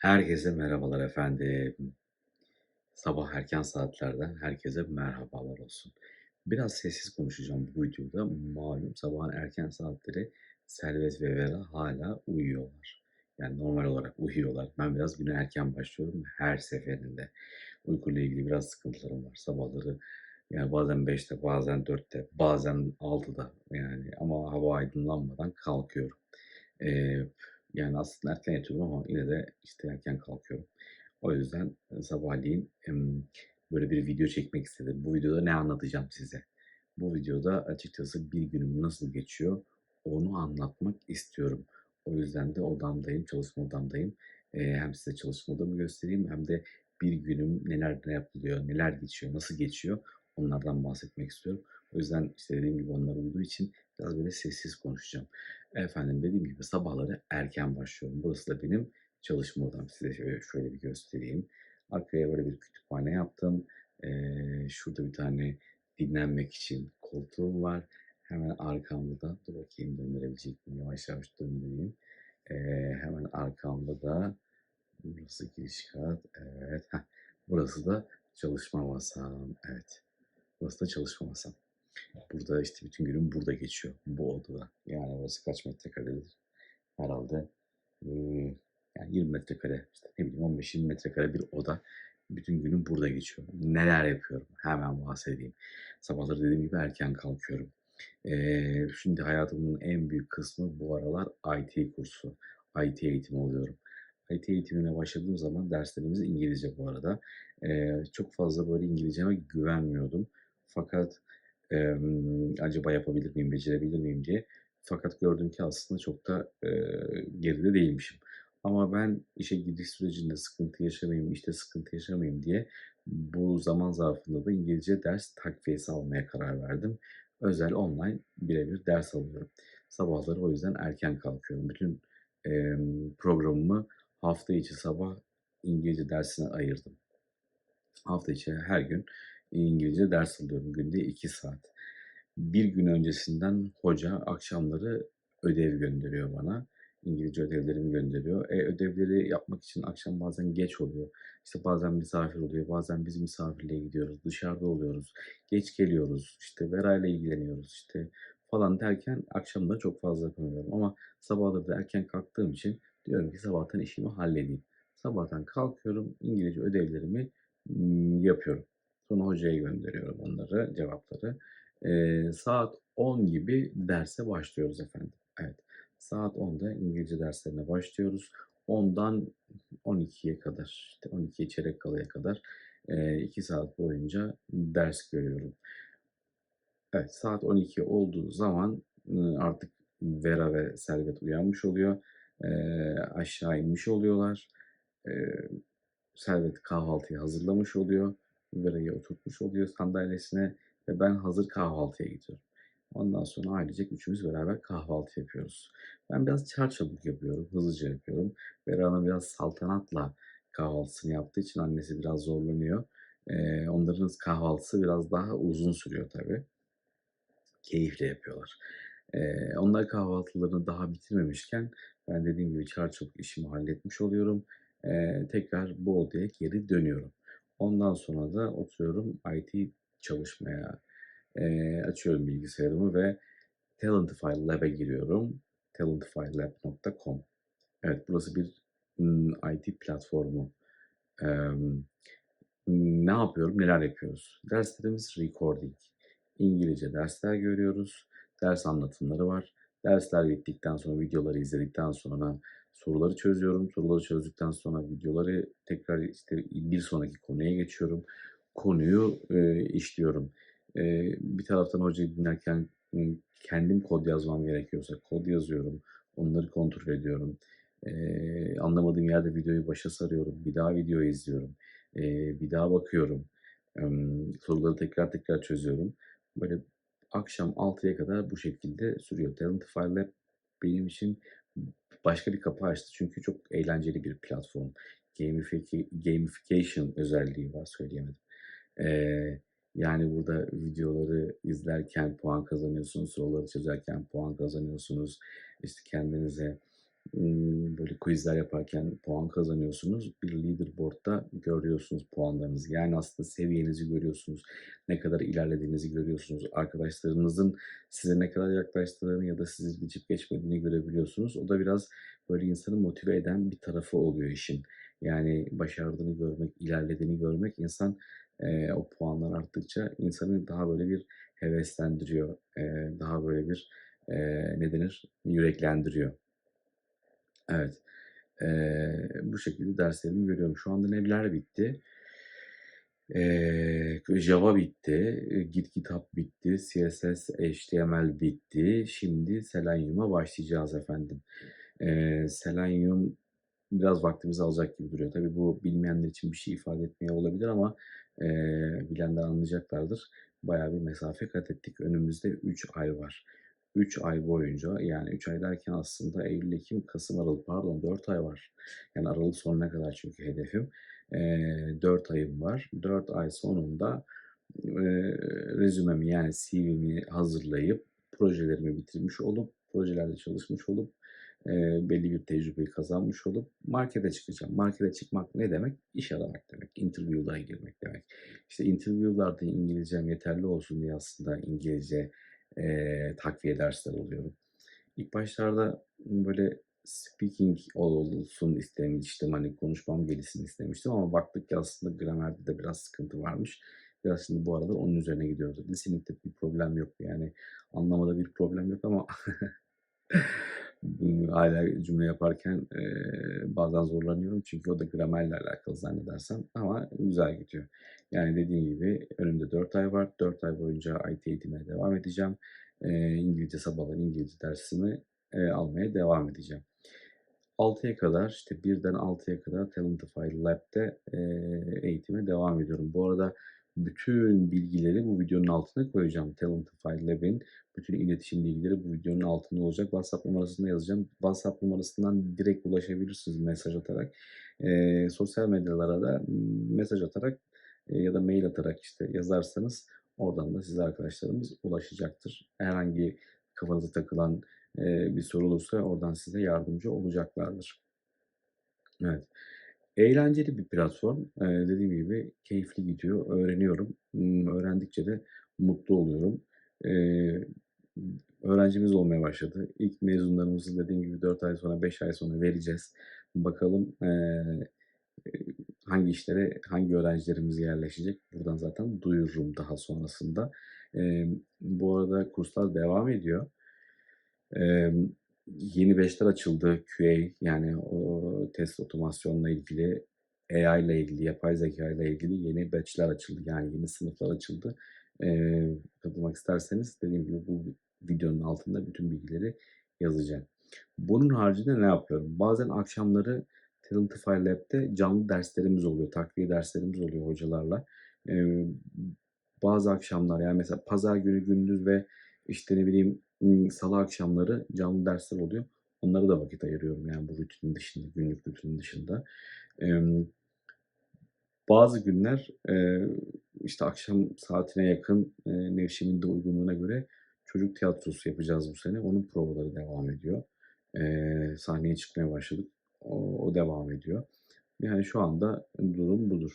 Herkese merhabalar efendim. Sabah erken saatlerden herkese merhabalar olsun. Biraz sessiz konuşacağım bu videoda. Malum sabahın erken saatleri Servet ve Vera hala uyuyorlar. Yani normal olarak uyuyorlar. Ben biraz güne erken başlıyorum her seferinde. Uykuyla ilgili biraz sıkıntılarım var. Sabahları yani bazen 5'te, bazen 4'te, bazen 6'da yani ama hava aydınlanmadan kalkıyorum. Eee, yani aslında erken yatıyorum ama yine de işte erken kalkıyorum. O yüzden, eee, sabahleyin, böyle bir video çekmek istedim. Bu videoda ne anlatacağım size? Bu videoda açıkçası bir günüm nasıl geçiyor onu anlatmak istiyorum. O yüzden de odamdayım, çalışma odamdayım. Eee, hem size çalışma odamı göstereyim hem de bir günüm neler ne yapılıyor, neler geçiyor, nasıl geçiyor onlardan bahsetmek istiyorum. O yüzden, işte, dediğim gibi onlar uyuduğu için biraz böyle sessiz konuşacağım. Efendim, dediğim gibi sabahları erken başlıyorum. Burası da benim çalışma odam. Size şöyle şöyle bir göstereyim. Arkaya böyle bir kütüphane yaptım. Eee, şurada bir tane dinlenmek için koltuğum var. Hemen arkamda da dur bakayım döndürebilecek miyim? Yavaş yavaş döndüreyim. Eee, hemen arkamda da burası giriş kat. Evet. Heh. Burası da çalışma masam. Evet. Burası da çalışma masam. Burada işte bütün günüm burada geçiyor. Bu odada. Yani orası kaç metrekaredir? Herhalde eee, yani 20 metrekare, işte ne bileyim 15-20 metrekare bir oda. Bütün günüm burada geçiyor. Neler yapıyorum? Hemen bahsedeyim. Sabahları dediğim gibi erken kalkıyorum. Eee, şimdi hayatımın en büyük kısmı bu aralar IT kursu. IT eğitimi alıyorum. IT eğitimine başladığım zaman derslerimiz İngilizce bu arada. Eee, çok fazla böyle İngilizceme güvenmiyordum. Fakat Emm, acaba yapabilir miyim, becerebilir miyim diye. Fakat gördüm ki aslında çok da, eee, geride değilmişim. Ama ben işe giriş sürecinde sıkıntı yaşamayayım, işte sıkıntı yaşamayayım diye bu zaman zarfında da İngilizce ders takviyesi almaya karar verdim. Özel online birebir ders alıyorum. Sabahları o yüzden erken kalkıyorum. Bütün, emm, programımı hafta içi sabah İngilizce dersine ayırdım. Hafta içi her gün İngilizce ders alıyorum günde 2 saat. Bir gün öncesinden hoca akşamları ödev gönderiyor bana. İngilizce ödevlerimi gönderiyor. E, ödevleri yapmak için akşam bazen geç oluyor. İşte bazen misafir oluyor, bazen biz misafirliğe gidiyoruz, dışarıda oluyoruz, geç geliyoruz, işte Vera ile ilgileniyoruz işte falan derken akşamları çok fazla yapamıyorum. Ama sabahları da erken kalktığım için diyorum ki sabahtan işimi halledeyim. Sabahtan kalkıyorum, İngilizce ödevlerimi yapıyorum. Sonra hocaya gönderiyorum onları, cevapları. Eee, saat 10 gibi derse başlıyoruz efendim. Evet, saat 10'da İngilizce derslerine başlıyoruz. 10'dan 12'ye kadar, işte 12'ye çeyrek kalaya kadar, eee, 2 saat boyunca ders görüyorum. Evet, saat 12 olduğu zaman, artık Vera ve Servet uyanmış oluyor. Aşağı inmiş oluyorlar. Servet kahvaltıyı hazırlamış oluyor. Vera'yı oturtmuş oluyor sandalyesine ve ben hazır kahvaltıya gidiyorum. Ondan sonra ailecek üçümüz beraber kahvaltı yapıyoruz. Ben biraz çarçabuk yapıyorum, hızlıca yapıyorum. Vera Hanım biraz saltanatla kahvaltısını yaptığı için annesi biraz zorlanıyor. Eee, onların kahvaltısı biraz daha uzun sürüyor tabii. Keyifle yapıyorlar. Eee, onlar kahvaltılarını daha bitirmemişken ben dediğim gibi çarçabuk işimi halletmiş oluyorum. Eee, tekrar bu odaya geri dönüyorum. Ondan sonra da oturuyorum IT çalışmaya. Eee, açıyorum bilgisayarımı ve Talentify Lab'e giriyorum. talentifylab.com. Evet, burası bir, IT platformu. Emm, ne yapıyorum, neler yapıyoruz? Derslerimiz recording. İngilizce dersler görüyoruz. Ders anlatımları var. Dersler bittikten sonra, videoları izledikten sonra soruları çözüyorum. Soruları çözdükten sonra videoları tekrar, işte, bir sonraki konuya geçiyorum. Konuyu, eee, işliyorum. Eee, bir taraftan hocayı dinlerken, kendim kod yazmam gerekiyorsa kod yazıyorum. Onları kontrol ediyorum. Eee, anlamadığım yerde videoyu başa sarıyorum. Bir daha videoyu izliyorum. Eee, bir daha bakıyorum. Emm, soruları tekrar tekrar çözüyorum. Böyle akşam 6'ya kadar bu şekilde sürüyor. Talentify Lab benim için başka bir kapı açtı. Çünkü çok eğlenceli bir platform. Gamifiki gamification özelliği var, söyleyemedim. Eee, yani burada videoları izlerken puan kazanıyorsunuz, soruları çözerken puan kazanıyorsunuz. İşte kendinize böyle quiz'ler yaparken puan kazanıyorsunuz. Bir leaderboard'da görüyorsunuz puanlarınızı. Yani aslında seviyenizi görüyorsunuz. Ne kadar ilerlediğinizi görüyorsunuz. Arkadaşlarınızın size ne kadar yaklaştığını ya da sizi geçip geçmediğini görebiliyorsunuz. O da biraz böyle insanı motive eden bir tarafı oluyor işin. Yani başardığını görmek, ilerlediğini görmek insan, eee, o puanlar arttıkça insanı daha böyle bir heveslendiriyor. Eee, daha böyle bir, eee, ne denir, yüreklendiriyor. Evet. Eee, bu şekilde derslerimi görüyorum. Şu anda neler bitti? Eee, Java bitti, Git GitHub bitti, CSS, HTML bitti. Şimdi Selenium'a başlayacağız efendim. Eee, Selenium biraz vaktimizi alacak gibi duruyor. Tabii bu bilmeyenler için bir şey ifade etmiyor olabilir ama, eee, bilenler anlayacaklardır. Bayağı bir mesafe kat ettik. Önümüzde 3 ay var. 3 ay boyunca, yani 3 ay derken aslında eylül, ekim, kasım, aralık pardon 4 ay var. Yani aralık sonuna kadar çünkü hedefim. Eee, 4 ayım var. 4 ay sonunda, eee, rezümemi yani CV'mi hazırlayıp projelerimi bitirmiş olup, projelerde çalışmış olup, eee, belli bir tecrübeyi kazanmış olup markete çıkacağım. Markete çıkmak ne demek? İş aramak demek. Interview'lara girmek demek. İşte interview'larda İngilizcem yeterli olsun diye aslında İngilizce, eee, takviye dersleri alıyorum. İlk başlarda böyle speaking olsun istemiştim. Hani konuşmam gelişsin istemiştim ama baktık ki aslında gramerde de biraz sıkıntı varmış. Biraz şimdi bu aralar onun üzerine gidiyoruz. Listening'de bir problem yok. Yani anlamada bir problem yok ama Hâlâ cümle yaparken, eee, bazen zorlanıyorum çünkü o da gramerle alakalı zannedersem ama güzel gidiyor. Yani dediğim gibi önümde 4 ay var. 4 ay boyunca IT eğitimine devam edeceğim. Eee, İngilizce sabahları İngilizce dersimi, eee, almaya devam edeceğim. 6'ya kadar, işte 1'den 6'ya kadar Talentify Lab'de, eee, eğitime devam ediyorum. Bu arada bütün bilgileri bu videonun altına koyacağım. Talentify Lab'in bütün iletişim bilgileri bu videonun altında olacak. WhatsApp numarasını yazacağım. WhatsApp numarasından direkt ulaşabilirsiniz mesaj atarak. Eee, sosyal medyalara da, mesaj atarak, eee, ya da mail atarak işte yazarsanız oradan da size arkadaşlarımız ulaşacaktır. Herhangi kafanıza takılan, eee, bir soru olursa oradan size yardımcı olacaklardır. Evet. Eğlenceli bir platform. Eee, dediğim gibi keyifli gidiyor. Öğreniyorum. Imm, öğrendikçe de mutlu oluyorum. Eee, öğrencimiz olmaya başladı. İlk mezunlarımızı dediğim gibi 4 ay sonra, 5 ay sonra vereceğiz. Bakalım, eee, hangi işlere hangi öğrencilerimiz yerleşecek? Buradan zaten duyururum daha sonrasında. Emm, bu arada kurslar devam ediyor. Emm, yeni batch'ler açıldı. QA yani o test otomasyonla ilgili, AI ile ilgili, yapay zekâ ile ilgili yeni batch'ler açıldı. Yani yeni sınıflar açıldı. Eee, katılmak isterseniz dediğim gibi bu videonun altında bütün bilgileri yazacağım. Bunun haricinde ne yapıyorum? Bazen akşamları Talentify Lab'de canlı derslerimiz oluyor. Takviye derslerimiz oluyor hocalarla. Eee, bazı akşamlar yani mesela pazar günü gündüz ve işte ne bileyim, salı akşamları canlı dersler oluyor. Onlara da vakit ayırıyorum yani bu rutinin dışında, günlük rutinin dışında. Emm bazı günler, eee, işte akşam saatine yakın, eee, Nevşehir'in de uygunluğuna göre çocuk tiyatrosu yapacağız bu sene. Onun provaları devam ediyor. Eee, sahneye çıkmaya başladık. O o devam ediyor. Yani şu anda durum budur.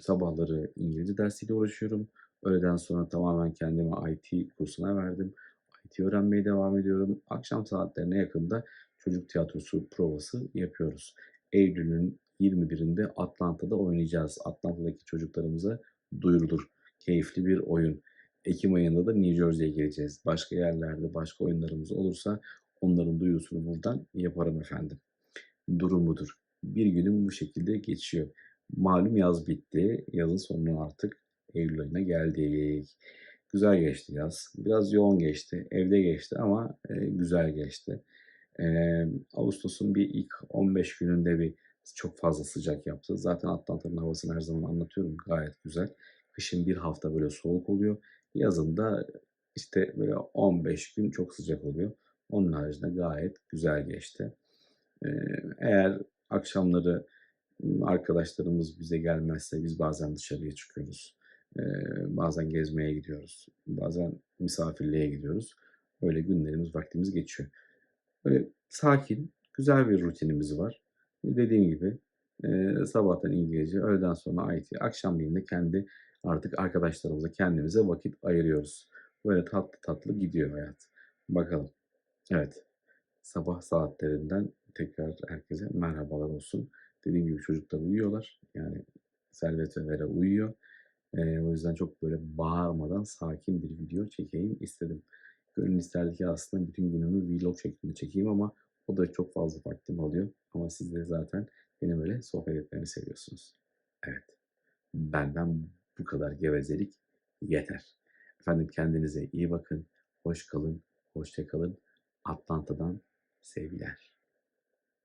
Sabahları İngilizce dersiyle uğraşıyorum. Öğleden sonra tamamen kendimi IT kursuna verdim. IT öğrenmeye devam ediyorum. Akşam saatlerine yakın da çocuk tiyatrosu provası yapıyoruz. Eylül'ün 21'inde Atlanta'da oynayacağız. Atlanta'daki çocuklarımıza duyurulur. Keyifli bir oyun. Ekim ayında da New Jersey'ye geleceğiz. Başka yerlerde başka oyunlarımız olursa onların duyurusunu buradan yaparım efendim. Durum budur. Bir günüm bu şekilde geçiyor. Malum yaz bitti. Yazın sonuna artık eylül ayına geldik. Güzel geçti yaz. Biraz yoğun geçti. Evde geçti ama, eee, güzel geçti. Emm, ağustosun bir ilk 15 gününde bir çok fazla sıcak yaptı. Zaten Atlanta'nın havasını her zaman anlatıyorum. Gayet güzel. Kışın 1 hafta böyle soğuk oluyor. Yazın da işte böyle 15 gün çok sıcak oluyor. Onun haricinde gayet güzel geçti. Eğer akşamları, arkadaşlarımız bize gelmezse biz bazen dışarıya çıkıyoruz. Bazen gezmeye gidiyoruz. Bazen misafirliğe gidiyoruz. Öyle günlerimiz, vaktimiz geçiyor. Böyle sakin, Güzel bir rutinimiz var. Dediğim gibi, sabahtan İngilizce, öğleden sonra IT, akşamleyin de kendi artık arkadaşlarımıza, kendimize vakit ayırıyoruz. Böyle tatlı tatlı gidiyor hayat. Bakalım. Evet, sabah saatlerinden tekrar herkese merhabalar olsun. Dediğim gibi çocuklar uyuyorlar. Yani Servet ve Vera uyuyor. Eee, o yüzden çok böyle bağırmadan sakin bir video çekeyim istedim. Gönül isterdi ki aslında bütün günümü vlog şeklinde çekeyim ama o da çok fazla vaktimi alıyor. Ama siz de zaten benim öyle sohbet etmemi seviyorsunuz. Evet, benden bu kadar gevezelik yeter. Efendim kendinize iyi bakın, hoş kalın, hoşça kalın. Atlanta'dan sevgiler.